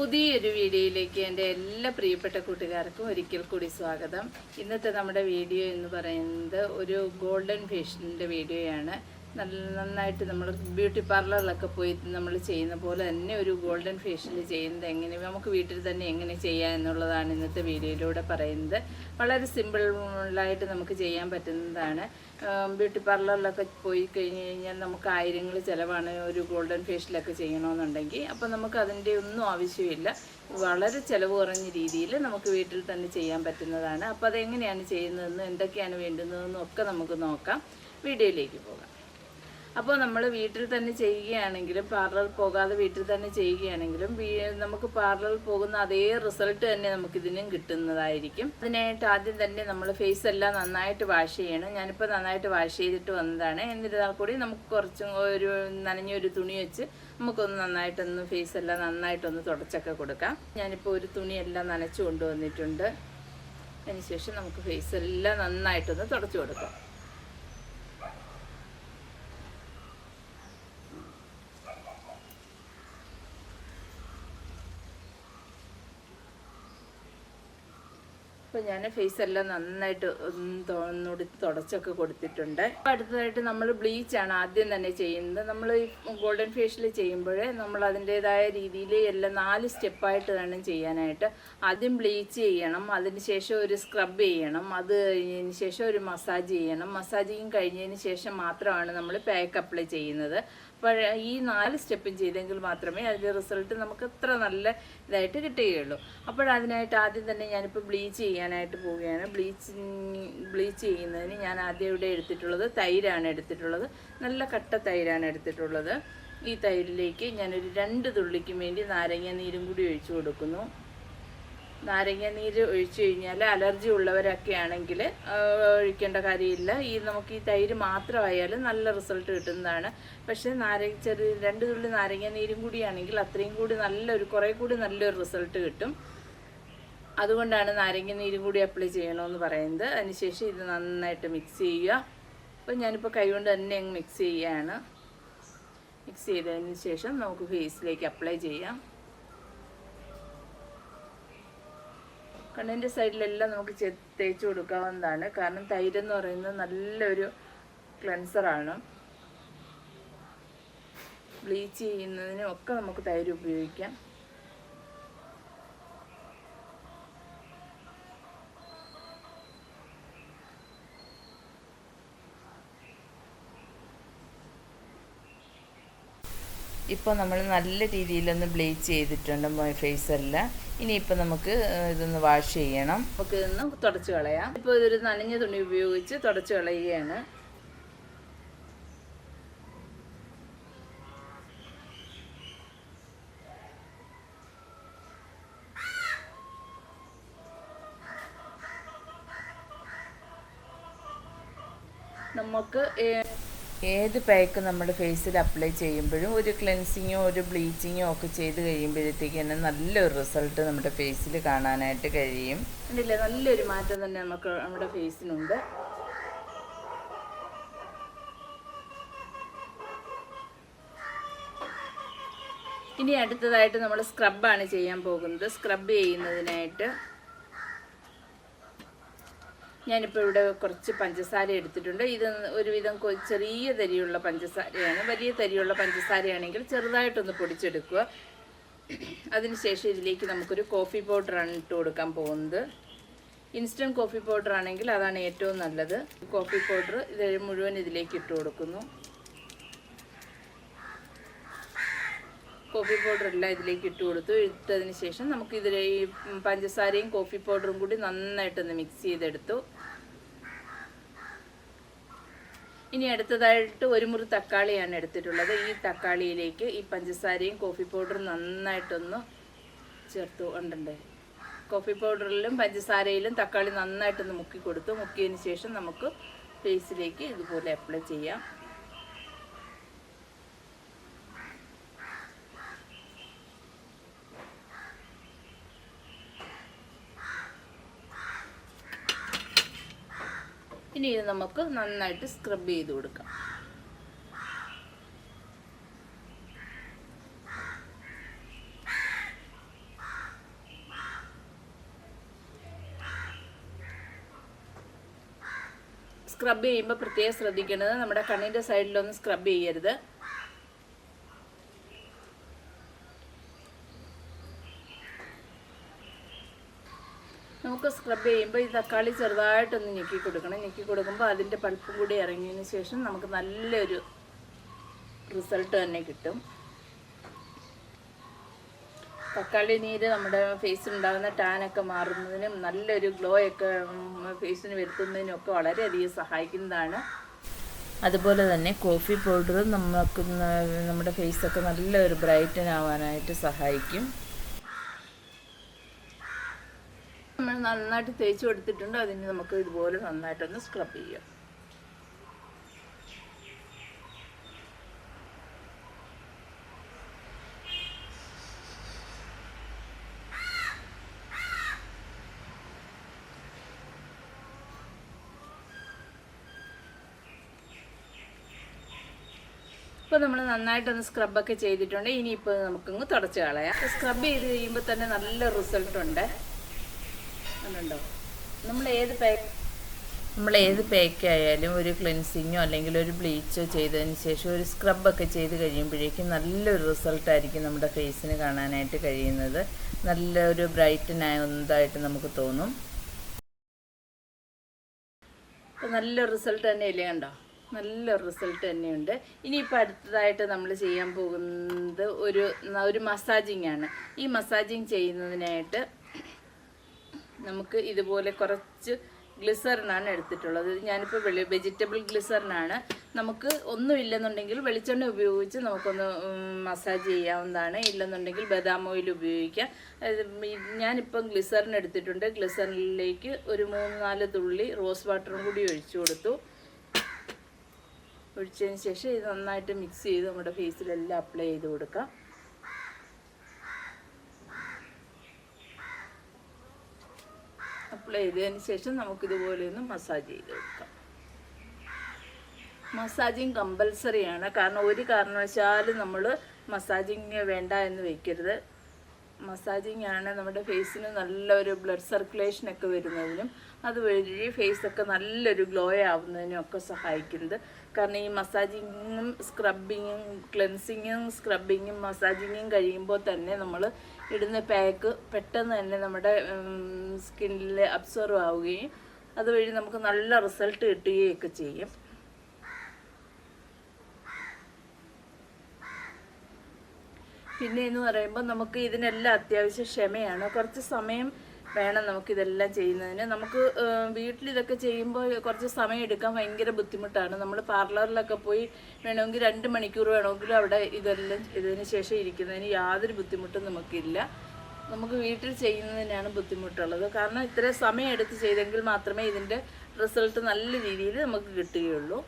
പുതിയൊരു വീഡിയോയിലേക്ക് എന്റെ എല്ലാ പ്രിയപ്പെട്ട കൂട്ടുകാർക്കും ഒരിക്കൽ കൂടി സ്വാഗതം. ഇന്നത്തെ നമ്മുടെ വീഡിയോ എന്ന് പറയുന്നത് ഒരു ഗോൾഡൻ ഫേഷ്യലിന്റെ വീഡിയോയാണ്. നല്ല നന്നായിട്ട് നമ്മൾ ബ്യൂട്ടി പാർലറിലൊക്കെ പോയി നമ്മൾ ചെയ്യുന്ന പോലെ തന്നെ ഒരു ഗോൾഡൻ ഫേഷ്യൽ ചെയ്യുന്നത് എങ്ങനെ നമുക്ക് വീട്ടിൽ തന്നെ എങ്ങനെ ചെയ്യാം എന്നുള്ളതാണ് ഇന്നത്തെ വീഡിയോയിലൂടെ പറയുന്നത്. വളരെ സിമ്പിളായിട്ട് നമുക്ക് ചെയ്യാൻ പറ്റുന്നതാണ്. ബ്യൂട്ടി പാർലറിലൊക്കെ പോയി കഴിഞ്ഞ് കഴിഞ്ഞാൽ നമുക്ക് ആയിരങ്ങൾ ചിലവാണ് ഒരു ഗോൾഡൻ ഫേഷ്യലൊക്കെ ചെയ്യണമെന്നുണ്ടെങ്കിൽ. അപ്പം നമുക്ക് അതിന്റെ ഒന്നും ആവശ്യമില്ല. വളരെ ചിലവ് കുറഞ്ഞ രീതിയിൽ നമുക്ക് വീട്ടിൽ തന്നെ ചെയ്യാൻ പറ്റുന്നതാണ്. അപ്പോൾ അതെങ്ങനെയാണ് ചെയ്യുന്നതെന്നും എന്തൊക്കെയാണ് വേണ്ടുന്നതെന്നും ഒക്കെ നമുക്ക് നോക്കാം. വീഡിയോയിലേക്ക് പോകാം. അപ്പോൾ നമ്മൾ വീട്ടിൽ തന്നെ ചെയ്യുകയാണെങ്കിലും പാർലറിൽ പോകാതെ വീട്ടിൽ തന്നെ ചെയ്യുകയാണെങ്കിലും നമുക്ക് പാർലറിൽ പോകുന്ന അതേ റിസൾട്ട് തന്നെ നമുക്ക് ഇതിനും കിട്ടുന്നതായിരിക്കും. അതിനായിട്ട് ആദ്യം തന്നെ നമ്മൾ ഫേസ് എല്ലാം നന്നായിട്ട് വാഷ് ചെയ്യണം. ഞാനിപ്പോൾ നന്നായിട്ട് വാഷ് ചെയ്തിട്ട് വന്നതാണ്. എന്നിരുന്നാൽ കൂടി നമുക്ക് കുറച്ചും ഒരു നനഞ്ഞൊരു തുണി വെച്ച് നമുക്കൊന്ന് നന്നായിട്ടൊന്ന് ഫേസ് എല്ലാം നന്നായിട്ടൊന്ന് തുടച്ചൊക്കെ കൊടുക്കാം. ഞാനിപ്പോൾ ഒരു തുണിയെല്ലാം നനച്ചു കൊണ്ടുവന്നിട്ടുണ്ട്. അതിനുശേഷം നമുക്ക് ഫേസ് എല്ലാം നന്നായിട്ടൊന്ന് തുടച്ചു കൊടുക്കാം. അപ്പോൾ ഞാൻ ഫേസ് എല്ലാം നന്നായിട്ട് ഒന്നുകൂടി തുടച്ചൊക്കെ കൊടുത്തിട്ടുണ്ട്. അപ്പോൾ അടുത്തതായിട്ട് നമ്മൾ ബ്ലീച്ചാണ് ആദ്യം തന്നെ ചെയ്യുന്നത്. നമ്മൾ ഈ ഗോൾഡൻ ഫേഷ്യൽ ചെയ്യുമ്പോഴേ നമ്മൾ അതിന്റേതായ രീതിയിൽ എല്ലാം നാല് സ്റ്റെപ്പായിട്ട് വേണം ചെയ്യാനായിട്ട്. ആദ്യം ബ്ലീച്ച് ചെയ്യണം അതിന് ശേഷം ഒരു സ്ക്രബ് ചെയ്യണം അത് കഴിഞ്ഞതിന് ശേഷം ഒരു മസാജ് ചെയ്യണം. മസാജിങ് കഴിഞ്ഞതിന് ശേഷം മാത്രമാണ് നമ്മൾ പാക്ക് അപ്ലൈ ചെയ്യുന്നത്. ഈ നാല് സ്റ്റെപ്പും ചെയ്തെങ്കിൽ മാത്രമേ അതിന്റെ റിസൾട്ട് നമുക്ക് അത്ര നല്ല ഇതായിട്ട് കിട്ടുകയുള്ളൂ. അപ്പോഴതിനായിട്ട് ആദ്യം തന്നെ ഞാനിപ്പോൾ ബ്ലീച്ച് ചെയ്യാനായിട്ട് പോവുകയാണ്. ബ്ലീച്ച് ബ്ലീച്ച് ചെയ്യുന്നതിന് ഞാൻ ആദ്യം ഇവിടെ എടുത്തിട്ടുള്ളത് തൈരാണ് എടുത്തിട്ടുള്ളത്. നല്ല കട്ട തൈരാണ് എടുത്തിട്ടുള്ളത്. ഈ തൈരിലേക്ക് ഞാനൊരു രണ്ട് തുള്ളിക്കും വേണ്ടി നാരങ്ങ നീരും കൂടി ഒഴിച്ചു കൊടുക്കുന്നു. നാരങ്ങ നീര് ഒഴിച്ചു കഴിഞ്ഞാൽ അലർജി ഉള്ളവരൊക്കെ ആണെങ്കിൽ ഒഴിക്കേണ്ട കാര്യമില്ല. ഈ നമുക്ക് ഈ തൈര് മാത്രമായാലും നല്ല റിസൾട്ട് കിട്ടുന്നതാണ്. പക്ഷേ നാരങ്ങ ചെറിയ രണ്ട് തുള്ളി നാരങ്ങ നീരും കൂടിയാണെങ്കിൽ അത്രയും കൂടി നല്ലൊരു കുറേ കൂടി നല്ലൊരു റിസൾട്ട് കിട്ടും. അതുകൊണ്ടാണ് നാരങ്ങ നീരും കൂടി അപ്ലൈ ചെയ്യണമെന്ന് പറയുന്നത്. അതിനുശേഷം ഇത് നന്നായിട്ട് മിക്സ് ചെയ്യുക. അപ്പോൾ ഞാനിപ്പോൾ കൈകൊണ്ട് തന്നെ അങ്ങ് മിക്സ് ചെയ്യുകയാണ് മിക്സ് ചെയ്തതിന് ശേഷം നമുക്ക് ഫേസിലേക്ക് അപ്ലൈ ചെയ്യാം. കണ്ണിന്റെ സൈഡിലെല്ലാം നമുക്ക് തേച്ച് കൊടുക്കാവുന്നതാണ്. കാരണം തൈരെന്ന് പറയുന്നത് നല്ലൊരു ക്ലെൻസറാണ് ബ്ലീച്ച് ചെയ്യുന്നതിനും ഒക്കെ നമുക്ക് തൈര് ഉപയോഗിക്കാം. ഇപ്പോൾ നമ്മൾ നല്ല രീതിയിലൊന്ന് ബ്ലീച്ച് ചെയ്തിട്ടുണ്ട് ഫേസ് എല്ലാം ഇനിയിപ്പോൾ നമുക്ക് ഇതൊന്ന് വാഷ് ചെയ്യണം. നമുക്ക് ഇതൊന്ന് തുടച്ച് കളയാം. ഇപ്പോൾ ഇതൊരു നനഞ്ഞ തുണി ഉപയോഗിച്ച് തുടച്ച് കളയുകയാണ്. നമുക്ക് ഏത് പാക്ക് നമ്മുടെ ഫേസിൽ അപ്ലൈ ചെയ്യുമ്പോഴും ഒരു ക്ലെൻസിങ്ങോ ഒരു ബ്ലീച്ചിങ്ങോ ഒക്കെ ചെയ്ത് കഴിയുമ്പോഴത്തേക്ക് തന്നെ നല്ലൊരു റിസൾട്ട് നമ്മുടെ ഫേസിൽ കാണാനായിട്ട് കഴിയും. കണ്ടില്ലേ? നല്ലൊരു മാറ്റം തന്നെ നമുക്ക് നമ്മുടെ ഫേസിനുണ്ട് ഇനി അടുത്തതായിട്ട് നമ്മൾ സ്ക്രബാണ് ചെയ്യാൻ പോകുന്നത്. സ്ക്രബ് ചെയ്യുന്നതിനായിട്ട് ഞാനിപ്പോൾ ഇവിടെ കുറച്ച് പഞ്ചസാര എടുത്തിട്ടുണ്ട്. ഇത് ഒരുവിധം ചെറിയ തരിയുള്ള പഞ്ചസാരയാണ്. വലിയ തരിയുള്ള പഞ്ചസാരയാണെങ്കിൽ ചെറുതായിട്ടൊന്ന് പൊടിച്ചെടുക്കുക. അതിനുശേഷം ഇതിലേക്ക് നമുക്കൊരു കോഫി പൗഡറാണ് ഇട്ട് കൊടുക്കാൻ പോകുന്നത്. ഇൻസ്റ്റന്റ് കോഫി പൗഡർ ആണെങ്കിൽ അതാണ് ഏറ്റവും നല്ലത്. കോഫി പൗഡർ ഇത് മുഴുവൻ ഇതിലേക്ക് ഇട്ട് കൊടുക്കുന്നു. കോഫി പൗഡർ എല്ലാം ഇതിലേക്ക് ഇട്ട് കൊടുത്തു. ഇട്ടതിന് ശേഷം നമുക്ക് ഇതിൽ ഈ പഞ്ചസാരയും കോഫി പൗഡറും കൂടി നന്നായിട്ടൊന്ന് മിക്സ് ചെയ്തെടുത്തു. ഇനി അടുത്തതായിട്ട് ഒരു മുറി തക്കാളിയാണ് എടുത്തിട്ടുള്ളത്. ഈ തക്കാളിയിലേക്ക് ഈ പഞ്ചസാരയും കോഫി പൗഡറും നന്നായിട്ടൊന്ന് ചേർത്ത് ഉണ്ടേ കോഫി പൗഡറിലും പഞ്ചസാരയിലും തക്കാളി നന്നായിട്ടൊന്ന് മുക്കി കൊടുത്തു. മുക്കിയതിന് ശേഷം നമുക്ക് ഫേസിലേക്ക് ഇതുപോലെ അപ്ലൈ ചെയ്യാം. ഇനി ഇത് നമുക്ക് നന്നായിട്ട് സ്ക്രബ് ചെയ്ത് കൊടുക്കാം. സ്ക്രബ് ചെയ്യുമ്പോൾ പ്രത്യേകം ശ്രദ്ധിക്കേണ്ടത് നമ്മുടെ കണ്ണിന്റെ സൈഡിലൊന്നും സ്ക്രബ് ചെയ്യരുത്. നമുക്ക് സ്ക്രബ് ചെയ്യുമ്പോൾ ഈ തക്കാളി ചെറുതായിട്ടൊന്ന് ഞെക്കി കൊടുക്കണം ഞെക്കി കൊടുക്കുമ്പോൾ അതിന്റെ പൾപ്പും കൂടി ഇറങ്ങിയതിന് ശേഷം നമുക്ക് നല്ലൊരു റിസൾട്ട് തന്നെ കിട്ടും. തക്കാളി നീര് നമ്മുടെ ഫേസിൽ ഉണ്ടാകുന്ന ടാനൊക്കെ മാറുന്നതിനും നല്ലൊരു ഗ്ലോ ഒക്കെ ഫേസിന് വരുത്തുന്നതിനും ഒക്കെ വളരെയധികം സഹായിക്കുന്നതാണ്. അതുപോലെ തന്നെ കോഫി പൗഡർ നമുക്ക് നമ്മുടെ ഫേസൊക്കെ നല്ലൊരു ബ്രൈറ്റൻ ആവാനായിട്ട് സഹായിക്കും നമ്മൾ നന്നായിട്ട് തേച്ച് കൊടുത്തിട്ടുണ്ട്. അതിന് നമുക്ക് ഇതുപോലെ നന്നായിട്ടൊന്ന് സ്ക്രബ് ചെയ്യാം. ഇപ്പോൾ നമ്മൾ നന്നായിട്ടൊന്ന് സ്ക്രബൊക്കെ ചെയ്തിട്ടുണ്ട്. ഇനിയിപ്പോൾ നമുക്കങ്ങ് തുടച്ച് കളയാം. സ്ക്രബ് ചെയ്ത് കഴിയുമ്പോൾ തന്നെ നല്ല റിസൾട്ട് ഉണ്ട് നമ്മൾ ഏത് പാക്ക് നമ്മൾ ഏത് പാക്ക് ആയാലും ഒരു ക്ലെൻസിങ്ങോ അല്ലെങ്കിൽ ഒരു ബ്ലീച്ചോ ചെയ്തതിന് ശേഷം ഒരു സ്ക്രബൊക്കെ ചെയ്ത് കഴിയുമ്പോഴേക്കും നല്ലൊരു റിസൾട്ടായിരിക്കും നമ്മുടെ ഫേസിന് കാണാനായിട്ട് കഴിയുന്നത്. നല്ലൊരു ബ്രൈറ്റനായതായിട്ട് നമുക്ക് തോന്നും. നല്ല റിസൾട്ട് തന്നെയല്ലേ കണ്ടോ? നല്ല റിസൾട്ട് തന്നെയുണ്ട്. ഇനിയിപ്പോൾ അടുത്തതായിട്ട് നമ്മൾ ചെയ്യാൻ പോകുന്നത് ഒരു ഒരു മസാജിങ് ആണ്. ഈ മസാജിങ് ചെയ്യുന്നതിനായിട്ട് നമുക്ക് ഇതുപോലെ കുറച്ച് ഗ്ലിസറിനാണ് എടുത്തിട്ടുള്ളത്. ഞാനിപ്പോൾ വെളി വെജിറ്റബിൾ ഗ്ലിസറിനാണ് നമുക്ക് ഒന്നും ഇല്ലെന്നുണ്ടെങ്കിൽ വെളിച്ചെണ്ണ ഉപയോഗിച്ച് നമുക്കൊന്ന് മസാജ് ചെയ്യാവുന്നതാണ്. ഇല്ലെന്നുണ്ടെങ്കിൽ ബദാം ഓയിൽ ഉപയോഗിക്കാം. ഞാനിപ്പം ഗ്ലിസറിൻ എടുത്തിട്ടുണ്ട്. ഗ്ലിസറിനിലേക്ക് ഒരു മൂന്ന് നാല് തുള്ളി റോസ് വാട്ടറും കൂടി ഒഴിച്ചു കൊടുത്തു. ഒഴിച്ചതിന് ശേഷം ഇത് നന്നായിട്ട് മിക്സ് ചെയ്ത് നമ്മുടെ ഫേസിലെല്ലാം അപ്ലൈ ചെയ്ത് കൊടുക്കാം. അപ്ലൈ ചെയ്തതിന് ശേഷം നമുക്കിതുപോലെ ഒന്ന് മസാജ് ചെയ്ത് കൊടുക്കാം മസാജിങ് കമ്പൽസറിയാണ് കാരണം ഒരു കാരണവശാലും നമ്മൾ മസാജിങ് വേണ്ട എന്ന് വയ്ക്കരുത് മസാജിങ് ആണ് നമ്മുടെ ഫേസിന് നല്ലൊരു ബ്ലഡ് സർക്കുലേഷനൊക്കെ വരുന്നതിനും അതുവഴി ഫേസൊക്കെ നല്ലൊരു ഗ്ലോ ആവുന്നതിനും ഒക്കെ സഹായിക്കുന്നത്. കാരണം ഈ മസാജിങ്ങും സ്ക്രബിങ്ങും ക്ലെൻസിങ്ങും സ്ക്രബിങ്ങും മസാജിങ്ങും കഴിയുമ്പോൾ തന്നെ നമ്മൾ ഇടുന്ന പാക്ക് പെട്ടെന്ന് തന്നെ നമ്മുടെ സ്കിന്നിൽ അബ്സോർവ് ആവുകയും അതുവഴി നമുക്ക് നല്ല റിസൾട്ട് കിട്ടുകയൊക്കെ ചെയ്യും. പിന്നെ എന്ന് പറയുമ്പോൾ നമുക്ക് ഇതിനെല്ലാം അത്യാവശ്യം ക്ഷമയാണ്. കുറച്ച് സമയം വേണം നമുക്കിതെല്ലാം ചെയ്യുന്നതിന്. നമുക്ക് വീട്ടിൽ ഇതൊക്കെ ചെയ്യുമ്പോൾ കുറച്ച് സമയം എടുക്കാൻ ഭയങ്കര ബുദ്ധിമുട്ടാണ്. നമ്മൾ പാർലറിലൊക്കെ പോയി വേണമെങ്കിൽ രണ്ട് മണിക്കൂർ വേണമെങ്കിലും അവിടെ ഇതെല്ലാം ഇതിന് ശേഷം ഇരിക്കുന്നതിന് യാതൊരു ബുദ്ധിമുട്ടും നമുക്കില്ല. നമുക്ക് വീട്ടിൽ ചെയ്യുന്നതിനാണ് ബുദ്ധിമുട്ടുള്ളത്. കാരണം ഇത്രയും സമയം എടുത്ത് ചെയ്തെങ്കിൽ മാത്രമേ ഇതിന്റെ റിസൾട്ട് നല്ല രീതിയിൽ നമുക്ക് കിട്ടുകയുള്ളൂ.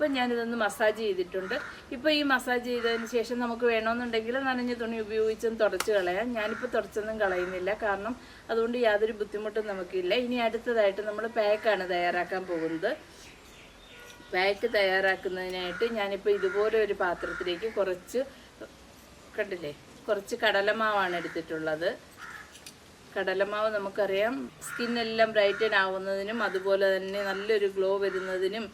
ഇപ്പം ഞാനിതൊന്ന് മസാജ് ചെയ്തിട്ടുണ്ട്. ഇപ്പോൾ ഈ മസാജ് ചെയ്തതിന് ശേഷം നമുക്ക് വേണമെന്നുണ്ടെങ്കിൽ നനഞ്ഞ തുണി ഉപയോഗിച്ചും തുടച്ച് കളയാം. ഞാനിപ്പോൾ തുടച്ചൊന്നും കളയുന്നില്ല. കാരണം അതുകൊണ്ട് യാതൊരു ബുദ്ധിമുട്ടും നമുക്കില്ല. ഇനി അടുത്തതായിട്ട് നമ്മൾ പാക്കാണ് തയ്യാറാക്കാൻ പോകുന്നത്. പാക്ക് തയ്യാറാക്കുന്നതിനായിട്ട് ഞാനിപ്പോൾ ഇതുപോലെ ഒരു പാത്രത്തിലേക്ക് കുറച്ച് കണ്ടില്ലേ? കുറച്ച് കടലമാവാണ് എടുത്തിട്ടുള്ളത്. കടലമാവ് നമുക്കറിയാം. സ്കിന്നെല്ലാം ബ്രൈറ്റൻ ആവുന്നതിനും അതുപോലെ തന്നെ നല്ലൊരു ഗ്ലോ വരുന്നതിനും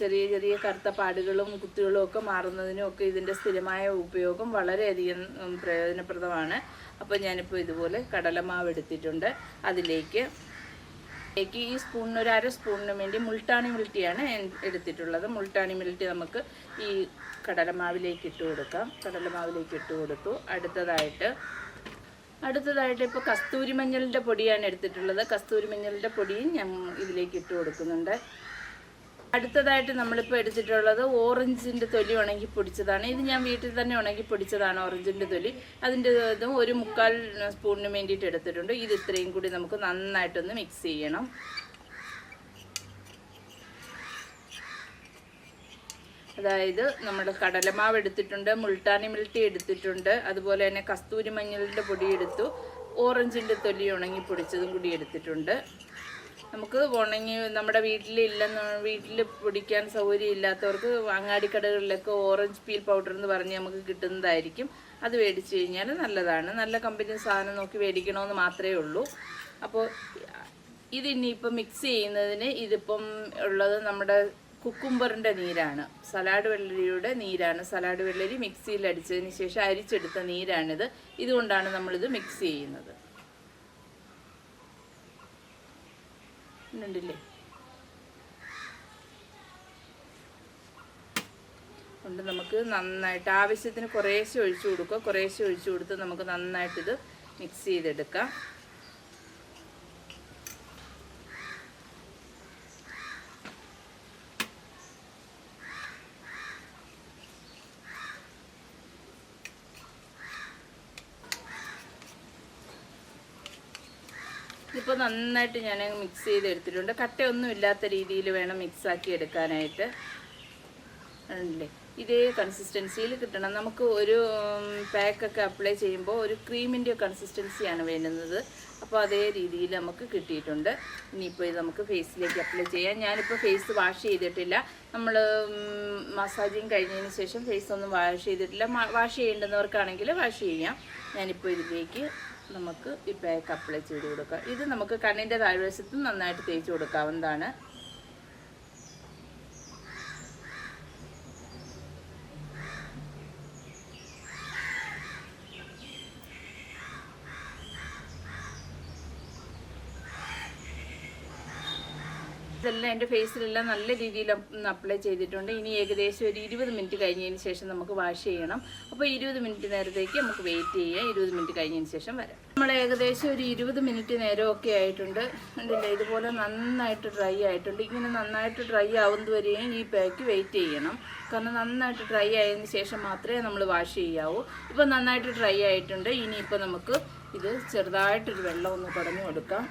ചെറിയ ചെറിയ കറുത്ത പാടുകളും കുത്തുകളും ഒക്കെ മാറുന്നതിനും ഒക്കെ ഇതിന്റെ സ്ഥിരമായ ഉപയോഗം വളരെയധികം പ്രയോജനപ്രദമാണ്. അപ്പോൾ ഞാനിപ്പോൾ ഇതുപോലെ കടലമാവ് എടുത്തിട്ടുണ്ട്. അതിലേക്ക് ലേക്ക് ഈ സ്പൂണിന് ഒരു അര സ്പൂണിന് വേണ്ടി മുൾട്ടാണി മിൽറ്റിയാണ് എടുത്തിട്ടുള്ളത്. മുൾട്ടാണി മിൽറ്റി നമുക്ക് ഈ കടലമാവിലേക്ക് ഇട്ട് കൊടുക്കാം. കടലമാവിലേക്ക് ഇട്ട് കൊടുത്തു. അടുത്തതായിട്ട് അടുത്തതായിട്ട് ഇപ്പോൾ കസ്തൂരി മഞ്ഞളിന്റെ പൊടിയാണ് എടുത്തിട്ടുള്ളത്. കസ്തൂരി മഞ്ഞളിന്റെ പൊടിയും ഞാൻ ഇതിലേക്ക് ഇട്ട് കൊടുക്കുന്നുണ്ട്. അടുത്തതായിട്ട് നമ്മളിപ്പോൾ എടുത്തിട്ടുള്ളത് ഓറഞ്ചിന്റെ തൊലി ഉണങ്ങി പൊടിച്ചതാണ്. ഇത് ഞാൻ വീട്ടിൽ തന്നെ ഉണങ്ങി പൊടിച്ചതാണ് ഓറഞ്ചിന്റെ തൊലി. അതിന്റെ ഇതും ഒരു മുക്കാൽ സ്പൂണിന് വേണ്ടിയിട്ട് എടുത്തിട്ടുണ്ട്. ഇത് ഇത്രയും കൂടി നമുക്ക് നന്നായിട്ടൊന്ന് മിക്സ് ചെയ്യണം. അതായത് നമ്മൾ കടലമാവ് എടുത്തിട്ടുണ്ട് മുൾട്ടാനി മിൽട്ടി എടുത്തിട്ടുണ്ട് അതുപോലെ തന്നെ കസ്തൂരി മഞ്ഞളിന്റെ പൊടി എടുത്തു ഓറഞ്ചിന്റെ തൊലി ഉണങ്ങി പൊടിച്ചതും കൂടി എടുത്തിട്ടുണ്ട്. നമുക്ക് ഉണങ്ങി നമ്മുടെ വീട്ടിലില്ലെന്ന് വീട്ടിൽ പൊടിക്കാൻ സൗകര്യം ഇല്ലാത്തവർക്ക് അങ്ങാടിക്കടകളിലൊക്കെ ഓറഞ്ച് പീൽ പൗഡർ എന്ന് പറഞ്ഞ് നമുക്ക് കിട്ടുന്നതായിരിക്കും. അത് മേടിച്ച് കഴിഞ്ഞാൽ നല്ലതാണ്. നല്ല കമ്പനി സാധനം നോക്കി മേടിക്കണമെന്ന് മാത്രമേ ഉള്ളൂ. അപ്പോൾ ഇതിനിയിപ്പോൾ മിക്സ് ചെയ്യുന്നതിന് ഇതിപ്പം ഉള്ളത് നമ്മുടെ കുക്കുംബറിന്റെ നീരാണ്. സലാഡ് വെള്ളരിയുടെ നീരാണ്. സലാഡ് വെള്ളരി മിക്സിയിൽ അടിച്ചതിന് ശേഷം അരിച്ചെടുത്ത നീരാണിത്. ഇതുകൊണ്ടാണ് നമ്മളിത് മിക്സ് ചെയ്യുന്നത്. ഉണ്ടില്ലേ കൊണ്ട് നമുക്ക് നന്നായിട്ട് ആവശ്യത്തിന് കുറേശ്ശെ ഒഴിച്ചു കൊടുക്കുക കുറേശ്ശെ ഒഴിച്ചു കൊടുത്ത് നമുക്ക് നന്നായിട്ടിത് മിക്സ് ചെയ്തെടുക്കാം. ഇപ്പോൾ നന്നായിട്ട് ഞാൻ മിക്സ് ചെയ്ത് എടുത്തിട്ടുണ്ട് കട്ടയൊന്നും ഇല്ലാത്ത രീതിയിൽ വേണം മിക്സാക്കി എടുക്കാനായിട്ട്. ആണല്ലേ ഇതേ കൺസിസ്റ്റൻസിയിൽ കിട്ടണം. നമുക്ക് ഒരു പാക്കൊക്കെ അപ്ലൈ ചെയ്യുമ്പോൾ ഒരു ക്രീമിന്റെ കൺസിസ്റ്റൻസിയാണ് വേണ്ടുന്നത്. അപ്പോൾ അതേ രീതിയിൽ നമുക്ക് കിട്ടിയിട്ടുണ്ട്. ഇനിയിപ്പോൾ ഇത് നമുക്ക് ഫേസിലേക്ക് അപ്ലൈ ചെയ്യാം. ഞാനിപ്പോൾ ഫേസ് വാഷ് ചെയ്തിട്ടില്ല. നമ്മൾ മസാജിങ് കഴിഞ്ഞതിന് ശേഷം ഫേസ് ഒന്നും വാഷ് ചെയ്തിട്ടില്ല. വാഷ് ചെയ്യേണ്ടുന്നവർക്കാണെങ്കിൽ വാഷ് ചെയ്യാം. ഞാനിപ്പോൾ ഇതിലേക്ക് നമുക്ക് ഈ പാക്ക് അപ്ലൈ ചെയ്ത് കൊടുക്കാം. ഇത് നമുക്ക് കണ്ണിന്റെ താഴ്വശത്തും നന്നായിട്ട് തേച്ച് കൊടുക്കാവുന്നതാണ്. ഇതെല്ലാം എന്റെ ഫേസിലെല്ലാം നല്ല രീതിയിൽ അപ്ലൈ ചെയ്തിട്ടുണ്ട്. ഇനി ഏകദേശം ഒരു ഇരുപത് മിനിറ്റ് കഴിഞ്ഞതിന് ശേഷം നമുക്ക് വാഷ് ചെയ്യണം. അപ്പോൾ ഇരുപത് മിനിറ്റ് നേരത്തേക്ക് നമുക്ക് വെയിറ്റ് ചെയ്യാം. ഇരുപത് മിനിറ്റ് കഴിഞ്ഞതിന് ശേഷം വരാം. നമ്മൾ ഏകദേശം ഒരു ഇരുപത് മിനിറ്റ് നേരമൊക്കെ ആയിട്ടുണ്ട്. ഉണ്ടല്ലേ ഇതുപോലെ നന്നായിട്ട് ഡ്രൈ ആയിട്ടുണ്ട്. ഇങ്ങനെ നന്നായിട്ട് ഡ്രൈ ആവുന്നതുവരെയും ഈ പാക്ക് വെയിറ്റ് ചെയ്യണം. കാരണം നന്നായിട്ട് ഡ്രൈ ആയതിന് ശേഷം മാത്രമേ നമ്മൾ വാഷ് ചെയ്യാവൂ. ഇപ്പോൾ നന്നായിട്ട് ഡ്രൈ ആയിട്ടുണ്ട്. ഇനിയിപ്പോൾ നമുക്ക് ഇത് ചെറുതായിട്ടൊരു വെള്ളം ഒന്ന് കുടഞ്ഞു കൊടുക്കാം.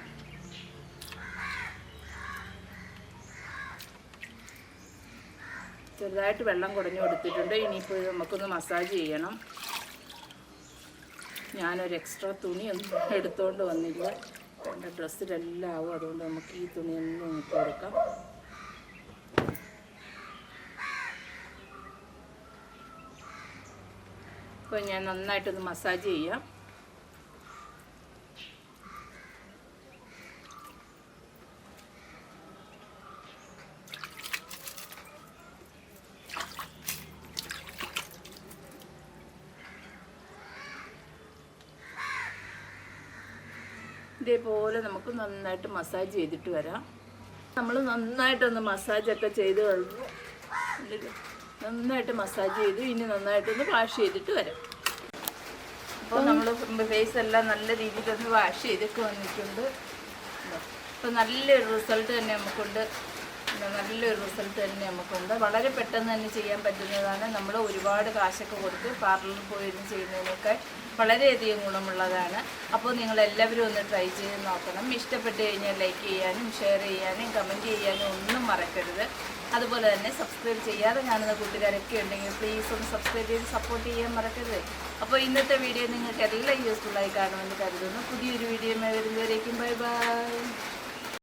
ചെറുതായിട്ട് വെള്ളം കുടഞ്ഞു കൊടുത്തിട്ടുണ്ട്. ഇനിയിപ്പോൾ ഇത് നമുക്കൊന്ന് മസാജ് ചെയ്യണം. ഞാനൊരു എക്സ്ട്രാ തുണിയൊന്നും എടുത്തുകൊണ്ട് വന്നില്ല എന്റെ ഡ്രസ്സിലെല്ലാം ആവും. അതുകൊണ്ട് നമുക്ക് ഈ തുണി ഒന്ന് ഇട്ട് കൊടുക്കാം. അപ്പോൾ ഞാൻ നന്നായിട്ടൊന്ന് മസാജ് ചെയ്യാം. ഇതേപോലെ നമുക്ക് നന്നായിട്ട് മസാജ് ചെയ്തിട്ട് വരാം. നമ്മൾ നന്നായിട്ടൊന്ന് മസാജൊക്കെ ചെയ്ത് കഴിഞ്ഞു. നന്നായിട്ട് മസാജ് ചെയ്തു ഇനി നന്നായിട്ടൊന്ന് വാഷ് ചെയ്തിട്ട് വരാം. അപ്പോൾ നമ്മൾ ഫേസ് എല്ലാം നല്ല രീതിയിലൊന്ന് വാഷ് ചെയ്തിട്ട് വന്നിട്ടുണ്ട്. അപ്പോൾ നല്ലൊരു റിസൾട്ട് തന്നെ നമുക്കുണ്ട്. നല്ലൊരു റിസൾട്ട് തന്നെ നമുക്കുണ്ട്. വളരെ പെട്ടെന്ന് തന്നെ ചെയ്യാൻ പറ്റുന്നതാണ്. നമ്മൾ ഒരുപാട് കാശൊക്കെ കൊടുത്ത് പാർലറിൽ പോയിരുന്ന് ചെയ്യുന്നതിനൊക്കെ വളരെയധികം ഗുണമുള്ളതാണ്. അപ്പോൾ നിങ്ങൾ എല്ലാവരും ഒന്ന് ട്രൈ ചെയ്ത് നോക്കണം. ഇഷ്ടപ്പെട്ട് കഴിഞ്ഞാൽ ലൈക്ക് ചെയ്യാനും ഷെയർ ചെയ്യാനും കമന്റ് ചെയ്യാനും ഒന്നും മറക്കരുത്. അതുപോലെ തന്നെ സബ്സ്ക്രൈബ് ചെയ്യാതെ കാണുന്ന കൂട്ടുകാരൊക്കെ ഉണ്ടെങ്കിൽ പ്ലീസ് ഒന്ന് സബ്സ്ക്രൈബ് ചെയ്ത് സപ്പോർട്ട് ചെയ്യാൻ മറക്കരുത്. അപ്പോൾ ഇന്നത്തെ വീഡിയോ നിങ്ങൾക്ക് എല്ലാം യൂസ്ഫുള്ളായി കാണുമെന്ന് കരുതുന്നു. പുതിയൊരു വീഡിയോ വരുന്നവരേക്കും ബൈ ബൈ